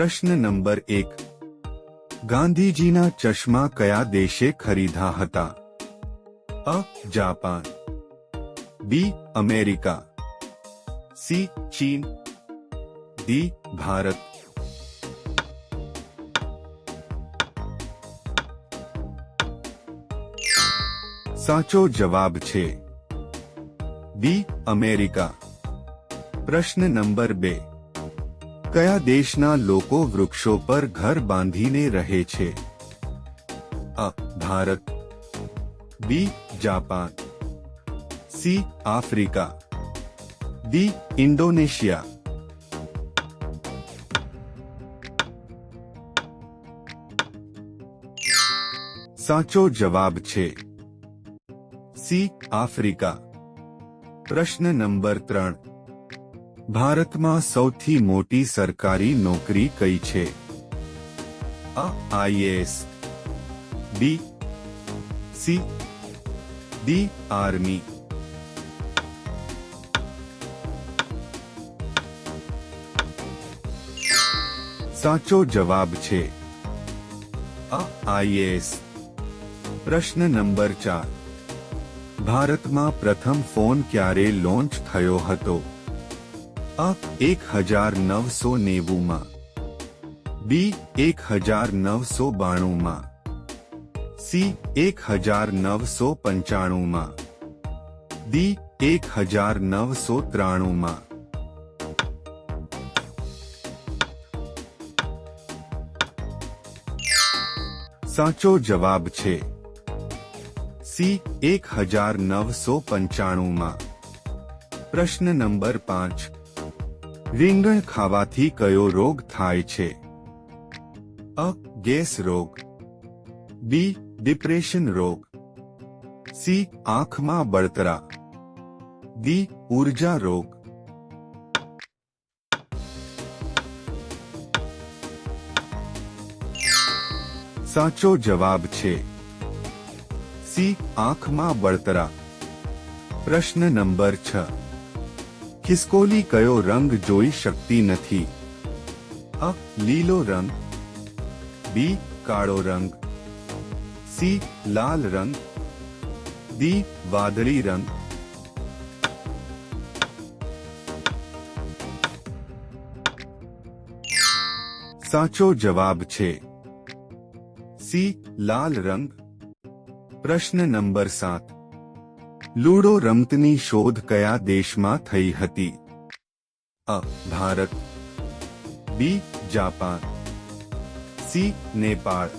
પ્રશ્ન નંબર એક ગાંધીજીના ચશ્મા કયા દેશે ખરીદા હતા A Japan B America C China D Bharat સાચો જવાબ છે ડી અમેરિકા પ્રશ્ન નંબર બે કયા દેશના લોકો વૃક્ષો પર ઘર બાંધીને રહે છે A Bharat B Japan C Africa D Indonesia સાચો જવાબ છે સી આફ્રિકા પ્રશ્ન નંબર ત્રણ ભારતમાં સૌથી મોટી સરકારી નોકરી કઈ છે? અ IAS B, C, D, army. સાચો જવાબ છે અ આઈએએસ પ્રશ્ન નંબર ચાર. ભારતમાં પ્રથમ ફોન ક્યારે લોન્ચ થયો હતો? અ એક હજાર નવસો નેવુંમાં બી એક હજાર નવસો બાણુંમાં સી એક હજાર નવસો પંચાણુંમાં ડી એક હજાર નવસો ત્રાણુંમાં સાચો જવાબ છે સી એક હજાર નવસો પંચાણુંમાં પ્રશ્ન નંબર પાંચ રીંગણ ખાવાથી કયો રોગ થાય છે? અ, ગેસ રોગ. બી, ડિપ્રેશન રોગ. સી, આંખમાં બળતરા. ડી, ઊર્જા રોગ. સાચો જવાબ છે. સી, આંખમાં બળતરા. પ્રશ્ન નંબર છ. ખિસકોલી કયો રંગ જોઈ શકતી નથી અ લીલો રંગ બી કાળો રંગ સી લાલ રંગ ડી વાદળી રંગ સાચો જવાબ છે સી લાલ રંગ પ્રશ્ન નંબર સાત લૂડો રમતની શોધ કયા દેશમાં થઈ હતી? અ. Bharat B Japan C Nepal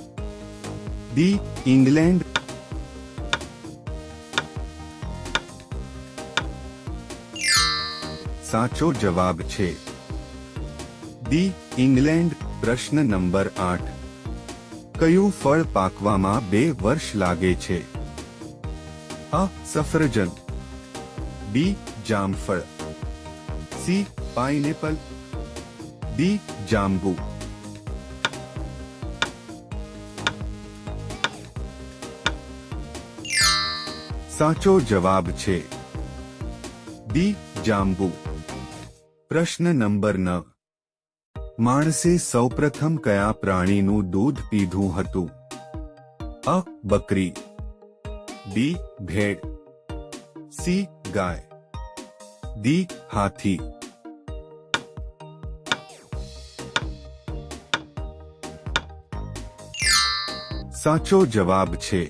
D England સાચો જવાબ છે ડી ઇંગ્લેન્ડ. પ્રશ્ન નંબર આઠ. કયું ફળ પાકવામાં બે વર્ષ લાગે છે? અ સફરજન બી જામફળ સી પાઇનેપલ ડી જાંબુ સાચો જવાબ છે ડી જાંબુ પ્રશ્ન નંબર નવ માણસે સૌપ્રથમ કયા પ્રાણીનું દૂધ પીધું હતું અ બકરી બી ભેડ સી ગાય ડી હાથી સાચો જવાબ છે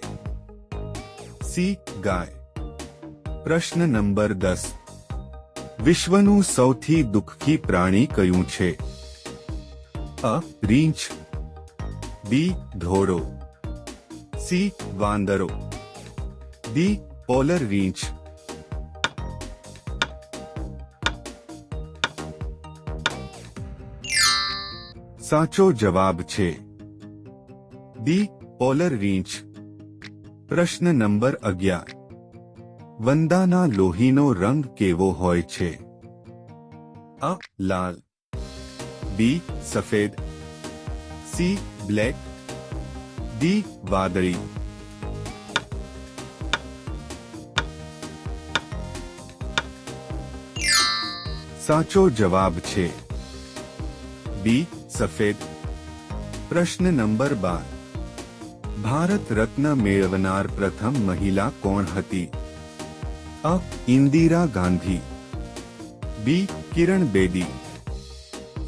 સી ગાય પ્રશ્ન નંબર દસ વિશ્વનું સૌથી દુઃખી પ્રાણી કયું છે અ રીંછ બી ધોળો સી વાંદરો ડી પોલર રીંછ સાચો જવાબ છે ડી પોલર રીંછ પ્રશ્ન નંબર અગિયાર વંદાના લોહીનો રંગ કેવો હોય છે અ લાલ બી સફેદ સી બ્લેક ડી વાદળી સાચો જવાબ છે. બી, સફેદ. પ્રશ્ન નંબર બાર. ભારત રત્ન મેળવનાર પ્રથમ મહિલા કોણ હતી? અ, Indira Gandhi. B, Kiran Bedi.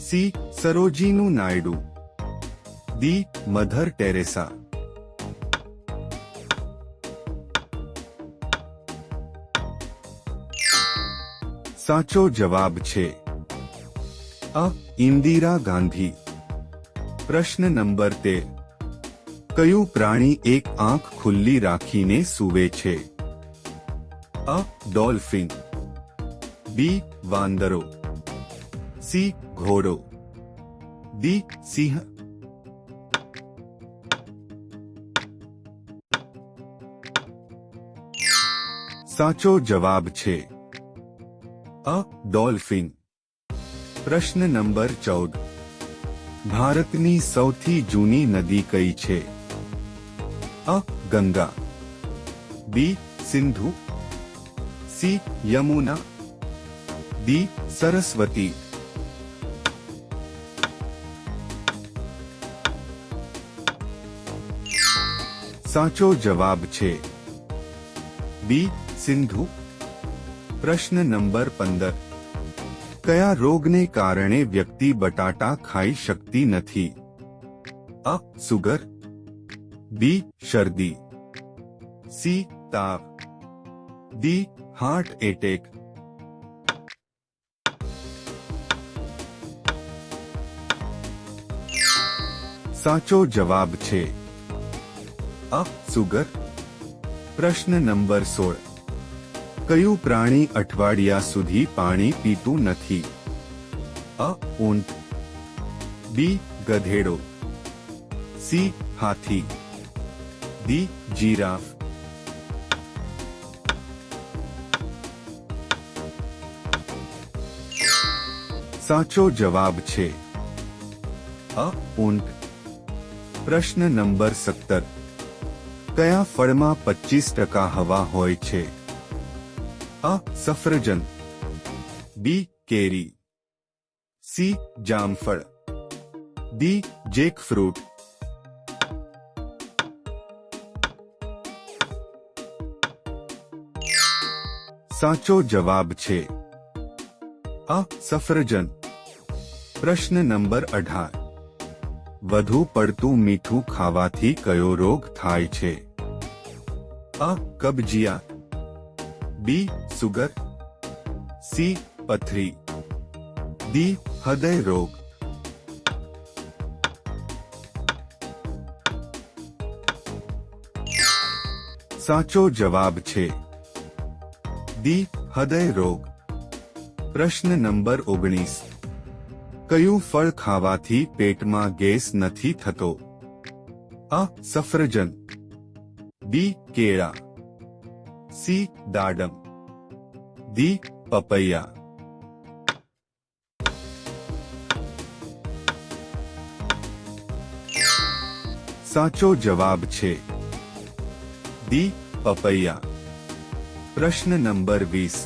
C, Sarojini Naidu. D Mother Teresa. સાચો જવાબ છે. અ, ઇન્દિરા ગાંધી. પ્રશ્ન નંબર તેર. કયું પ્રાણી એક આંખ ખુલ્લી રાખીને સૂવે છે? અ, ડોલ્ફિન. બી, વાંદરો. સી, ઘોડો. ડી, સિંહ. સાચો જવાબ છે. અ ડોલ્ફિન પ્રશ્ન નંબર ચૌદ ભારતની સૌથી જૂની નદી કઈ છે A Ganga B Sindhu C Yamuna D Saraswati સાચો જવાબ છે બી સિંધુ પ્રશ્ન નંબર પંદર કયા રોગને કારણે વ્યક્તિ બટાટા ખાઈ શકતી નથી અ સુગર બી શરદી સી તાવ ડી હાર્ટ એટેક સાચો જવાબ છે અ સુગર પ્રશ્ન નંબર સોળ કયું પ્રાણી અઠવાડિયા સુધી પાણી પીતું નથી? અ, ઊંટ. બી, ગધેડો. સી, હાથી. D, giraffe. સાચો જવાબ છે. અ, ઊંટ. પ્રશ્ન નંબર સત્તર. કયા ફળમાં પચીસ ટકા હવા હોય છે? અ સફરજન બી કેરી સી જામફળ ડી જેક ફ્રૂટ સાચો જવાબ છે અ સફરજન પ્રશ્ન નંબર અઢાર વધુ પડતું મીઠું ખાવાથી કયો રોગ થાય છે અ કબજિયાત B, sugar. સી, પથરી. ડી, હૃદય રોગ. સાચો જવાબ છે. ડી, હૃદય રોગ. પ્રશ્ન નંબર ઓગણીસ. કયું ફળ ખાવાથી પેટમાં ગેસ નથી થતો? અ, સફરજન. બી, કેળા. સી દાડમ ડી પપૈયા સાચો જવાબ છે ડી પપૈયા પ્રશ્ન નંબર વીસ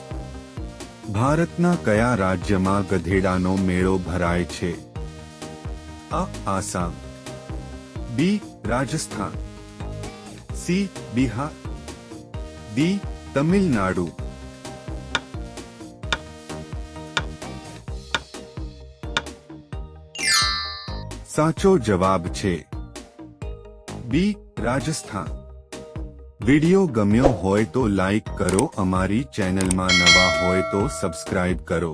ભારતના કયા રાજ્યમાં ગધેડાનો મેળો ભરાય છે A Assam B Rajasthan C Bihar D Tamil Nadu. સાચો જવાબ છે બી, રાજસ્થાન. વિડિયો ગમ્યો હોય તો લાઈક કરો, અમારી ચેનલમાં નવા હોય તો સબસ્ક્રાઇબ કરો.